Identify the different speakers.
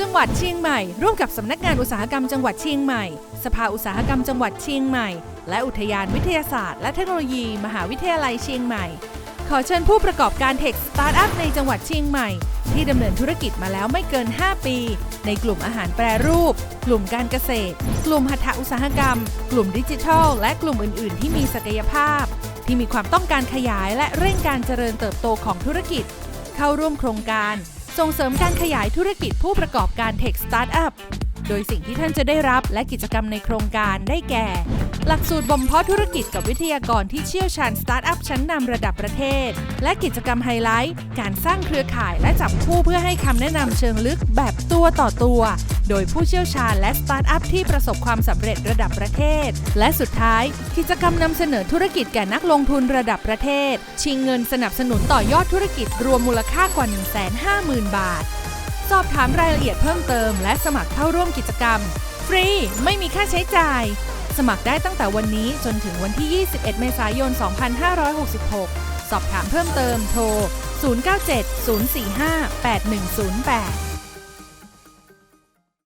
Speaker 1: จังหวัดเชียงใหม่ ร่วมกับสำนักงานอุตสาหกรรมจังหวัดเชียงใหม่ สภาอุตสาหกรรมจังหวัดเชียงใหม่ และอุทยานวิทยาศาสตร์และเทคโนโลยี มหาวิทยาลัยเชียงใหม่ ขอเชิญผู้ประกอบการเทคสตาร์ทอัพในจังหวัดเชียงใหม่ ที่ดำเนินธุรกิจมาแล้วไม่เกิน 5 ปี ในกลุ่มอาหารแปรรูป กลุ่มการเกษตร กลุ่มหัตถอุตสาหกรรม กลุ่มดิจิทัล และกลุ่มอื่น ๆ ที่มีศักยภาพ ที่มีความต้องการขยายและเร่งการเจริญเติบโตของธุรกิจ เข้าร่วมโครงการ ส่งเสริมการขยายธุรกิจผู้ประกอบการเทคสตาร์ทอัพ โดยสิ่งที่ท่านจะได้รับและกิจกรรมในโครงการได้แก่ หลักสูตรบ่มเพาะธุรกิจกับวิทยากรที่เชี่ยวชาญสตาร์ทอัพชั้นนำระดับประเทศ และกิจกรรมไฮไลท์ การสร้างเครือข่ายและจับคู่เพื่อให้คำแนะนำเชิงลึกแบบตัวต่อตัว โดยผู้เชี่ยวชาญและสตาร์ทอัพที่ประสบความสำเร็จระดับประเทศ และสุดท้าย กิจกรรมนำเสนอธุรกิจแก่นักลงทุนระดับประเทศ ชิงเงินสนับสนุนต่อยอดธุรกิจรวมมูลค่ากว่า 150,000 บาท สอบถามรายละเอียดเพิ่มเติม และสมัครเข้าร่วมกิจกรรม ฟรี ไม่มีค่าใช้จ่าย สมัครได้ตั้งแต่วันนี้จนถึงวันที่ 21 เมษายน 2566 สอบถามเพิ่มเติมโทร 097 045 8108